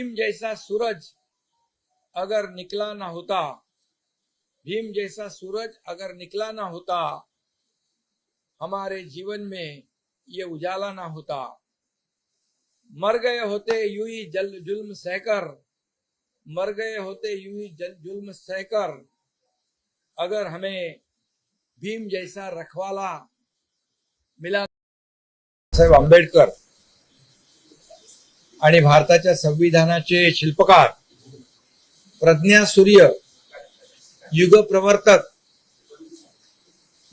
भीम जैसा सूरज अगर निकला ना होता, भीम जैसा सूरज अगर निकला ना होता, हमारे जीवन में ये उजाला ना होता। मर गए होते यूँ ही जल, जुल्म सहकर, मर गए होते यूँ ही जल, जुल्म सहकर, अगर हमें भीम जैसा रखवाला मिला। साहेब आंबेडकर आणि भारताच्या संविधानाचे शिल्पकार प्रज्ञा सूर्य युग प्रवर्तक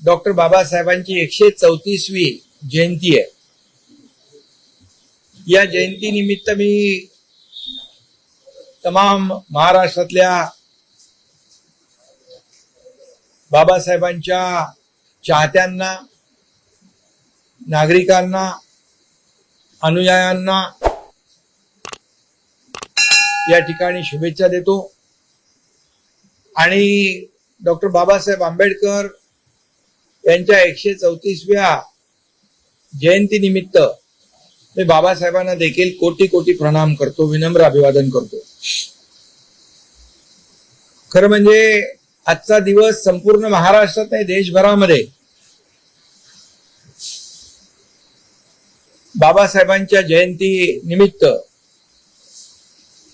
डॉक्टर बाबासाहेबांची एकशे चौतीसवी जयंती आहे. या जयंती निमित्त मी तमाम महाराष्ट्रातल्या बाबासाहेबांच्या चाहत्यांना नागरिकांना अनुयायांना या ठिकाणी शुभेच्छा देतो. आणि डॉक्टर बाबासाहेब आंबेडकर यांच्या एकशे चौतीसव्या जयंतीनिमित्त मी बाबासाहेबांना देखील कोटी कोटी प्रणाम करतो विनम्र अभिवादन करतो. खरं म्हणजे आजचा दिवस संपूर्ण महाराष्ट्रात नाही देशभरामध्ये. बाबासाहेबांच्या जयंती निमित्त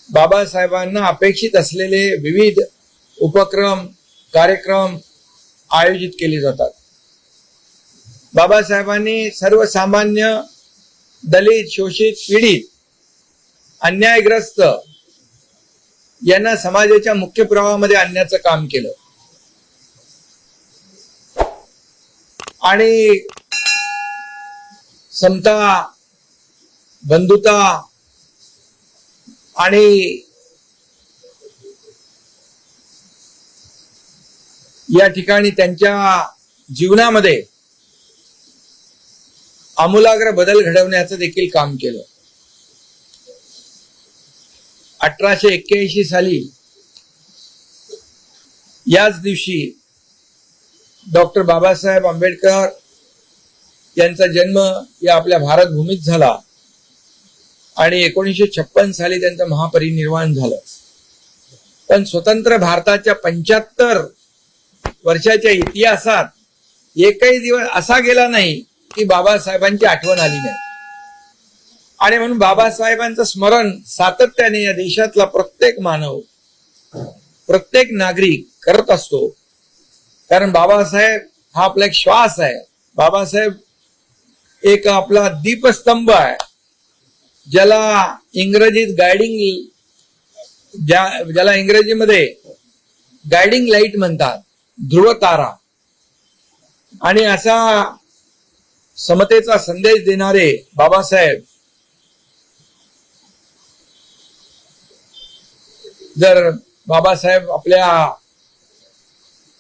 बाबासाहेबांना अपेक्षित असलेले विविध उपक्रम कार्यक्रम आयोजित केले जातात. बाबासाहेबांनी सर्वसामान्य दलित शोषित पीडित अन्यायग्रस्त यांना समाजाच्या मुख्य प्रवाहामध्ये आणण्याचं काम केलं. आणि समता बंधुता आणि या ठिकाणी त्यांच्या जीवनामध्ये आमूलाग्र बदल घडवण्याचं देखील काम केलं. अठराशे एक्क्याऐंशी साली याच दिवशी डॉक्टर बाबासाहेब आंबेडकर यांचा जन्म या आपल्या भारत भूमीत झाला. आणि एकोणीसशे छप्पन साली त्यांचं महापरिनिर्वाण झालं. पण स्वतंत्र भारताच्या पंच्याहत्तर वर्षाच्या इतिहासात एकही दिवस असा गेला नाही की बाबासाहेबांची आठवण आली नाही. आणि म्हणून बाबासाहेबांचं स्मरण सातत्याने या देशातला प्रत्येक मानव प्रत्येक नागरिक करत असतो. कारण बाबासाहेब हा आपला एक श्वास आहे. बाबासाहेब एक आपला दीपस्तंभ आहे. ज्याला इंग्रजीत गायडिंग ज्या ज्याला इंग्रजीमध्ये गायडिंग लाइट म्हणतात ध्रुव तारा आणि असा समतेचा संदेश देणारे बाबासाहेब जर बाबासाहेब आपल्या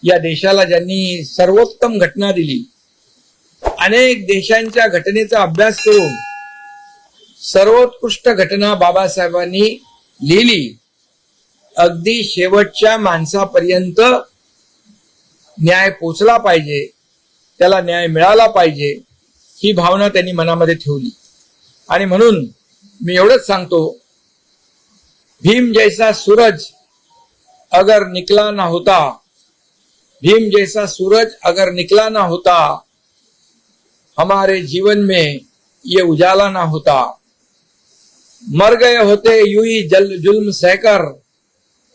या देशाला ज्यांनी सर्वोत्तम घटना दिली अनेक देशांच्या घटनेचा अभ्यास करून सर्वोत्कृष्ट घटना बाबासाहेबांनी लिहिली. अगदी शेवटच्या माणसापर्यंत न्याय पोचला पाहिजे त्याला न्याय मिळाला पाहिजे ही भावना त्यांनी मनामध्ये ठेवली. आणि म्हणून मी एवढंच सांगतो भीम जैसा सूरज अगर निकला ना होता भीम जैसा सूरज अगर निकला ना होता हमारे जीवन में ये उजाला ना होता. मर गए होते यूं ही जल जुल्म सहकर।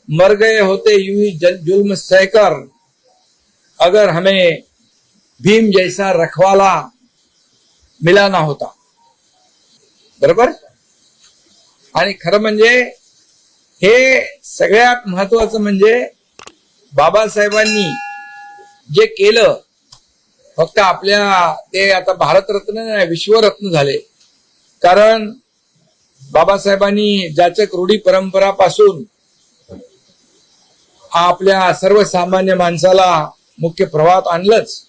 मर गए होते यूं ही जल जुल्म सहकर। अगर हमें भीम जैसा रखवाला मिला ना होता। बरोबर? आणि खरं म्हणजे हे सगळ्यात महत्वाचं म्हणजे बाबासाहेबांनी जे केलं फक्त आपल्या ते आता भारतरत्न विश्वरत्न झाले. कारण बाबासाहेबांनी जाचक रूढी परंपरापासून आपल्या सर्वसामान्य माणसाला मुख्य प्रवाहात आणलंच.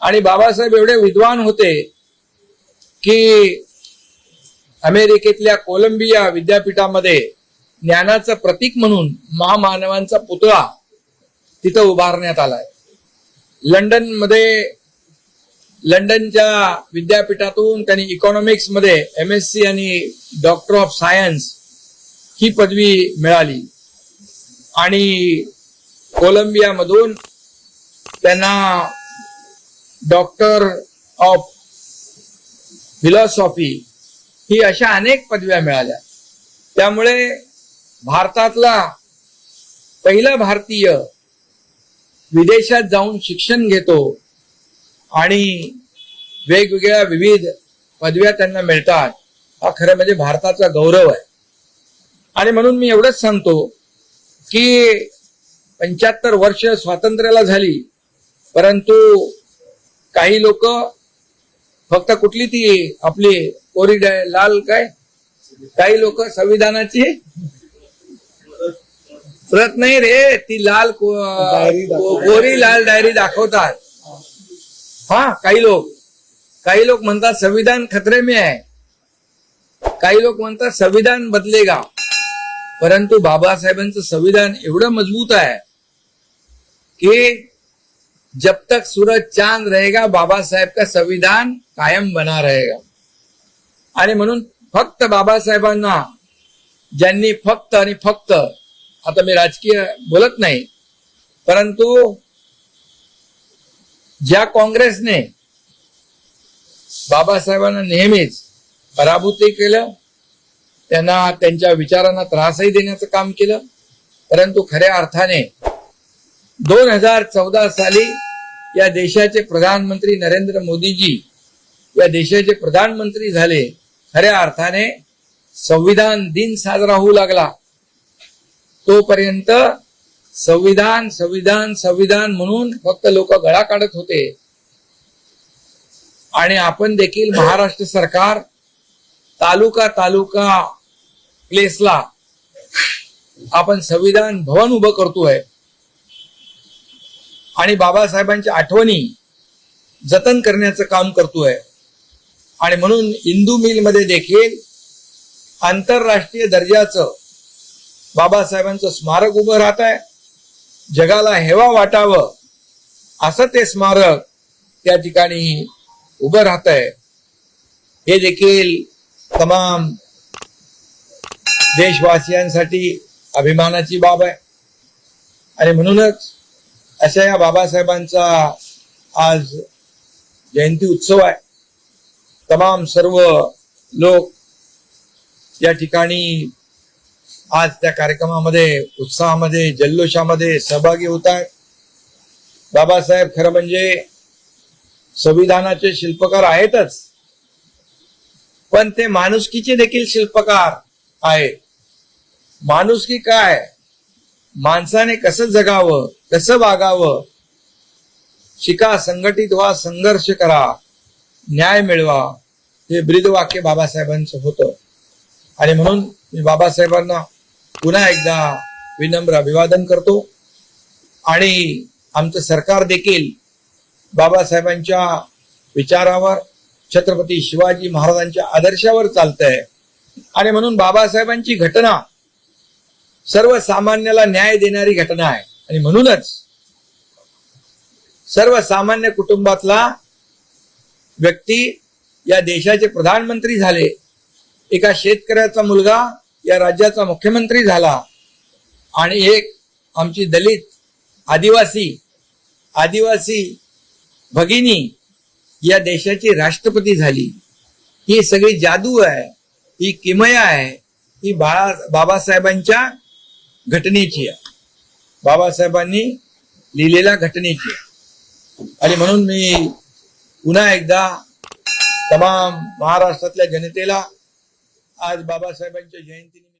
आणि बाबासाहेब एवढे विद्वान होते की अमेरिकेतल्या कोलंबिया विद्यापीठामध्ये ज्ञानाचं प्रतीक म्हणून महामानवांचा पुतळा तिथं उभारण्यात आलाय. लंडनमध्ये लंडनच्या विद्यापीठातून त्यांनी इकॉनॉमिक्समध्ये एम एस सी आणि डॉक्टर ऑफ सायन्स ही पदवी मिळाली. आणि कोलंबियामधून त्यांना डॉक्टर ऑफ फिलॉसॉफी ही अशा अनेक पदव्या मिळाल्या. त्यामुळे भारतातला पहिला भारतीय विदेशात जाऊन शिक्षण घेतो आणि वेगवेगळ्या विविध पदव्या त्यांना मिळतात. हा खरं म्हणजे भारताचा गौरव आहे. आणि म्हणून मी एवढंच सांगतो की पंच्याहत्तर वर्ष स्वातंत्र्याला झाली परंतु काही लोक फक्त कुठली ती आपली कोरी लाल काय? काही लोक संविधानाची प्रत नाही रे ती लाल कोरी लाल डायरी दाखवतात. हा काही लोक. काही लोक म्हणतात संविधान खतरे में आहे काही लोक म्हणतात संविधान बदलेगा. परंतु बाबासाहेबांचं संविधान एवढं मजबूत आहे कि जब तक सूरज चांद रहेगा बाबासाहेब का संविधान कायम बना रहेगा. आणि म्हणून फक्त बाबासाहेबांना ज्यांनी फक्त आणि फक्त आता मी राजकीय बोलत नाही परंतु ज्या काँग्रेसने बाबासाहेबांना नेहमीच पराभूतही केलं त्यांना त्यांच्या विचारांना त्रासही देण्याचं काम केलं परंतु खऱ्या अर्थाने दोन हजार चौदा साली या देशाचे प्रधानमंत्री नरेंद्र मोदीजी या देशाचे प्रधानमंत्री झाले खऱ्या अर्थाने संविधान दिन साजरा होऊ लागला. तोपर्यंत संविधान संविधान संविधान म्हणून फक्त लोक गळा काढत होते. आणि आपण देखील महाराष्ट्र सरकार तालुका तालुका प्लेसला आपण संविधान भवन उभं करतोय. आणि बाबासाहेबांच्या आठवणी जतन करण्याचं काम करतोय. आणि म्हणून इंदू मिलमध्ये देखील आंतरराष्ट्रीय दर्जाचं बाबासाहेबांचं स्मारक उभं राहत आहे जगाला हेवा वाटावं असं ते स्मारक त्या ठिकाणी उभं राहत आहे हे देखील तमाम देशवासियांसाठी अभिमानाची बाब आहे. आणि म्हणूनच अशा या बाबासाहेबांचा आज जयंती उत्सव आहे. तमाम सर्व लोक या ठिकाणी आज त्या कार्यक्रमामध्ये उत्साहामध्ये जल्लोषामध्ये सहभागी होत आहेत बाबासाहेब खरं म्हणजे संविधानाचे शिल्पकार आहेतच. पण ते माणुसकीचे देखील शिल्पकार आहेत. माणुसकी काय? माणसाने कसं जगावं कसं वागावं? शिका संघटित व्हा संघर्ष करा. न्याय मिळवा. हे ब्रीदवाक्य बाबासाहेबांचं होतं. आणि म्हणून मी बाबासाहेबांना पुन्हा एकदा विनम्र अभिवादन करतो. आणि आमचं सरकार देखील बाबासाहेबांच्या विचारावर छत्रपती शिवाजी महाराजांच्या आदर्शावर चालतंय. आणि म्हणून बाबासाहेबांची घटना सर्वसामान्याला न्याय देणारी घटना आहे. आणि म्हणूनच सर्वसामान्य कुटुंबातला व्यक्ती या देशाचे प्रधानमंत्री झाले. एका शेतकऱ्याचा मुलगा या राज्याचा मुख्यमंत्री झाला आणि एक आमची दलित आदिवासी आदिवासी भगिनी या देशाची राष्ट्रपती झाली. ही सगळी जादू आहे ही किमया आहे ही बाळा बाबासाहेबांच्या घटनेची आहे. बाबासाहेबांनी लिहिलेल्या घटनेची आहे. आणि म्हणून मी पुन्हा एकदा तमाम महाराष्ट्रातल्या जनतेला आज बाबासाहेबांच्या जयंतीनिमित्त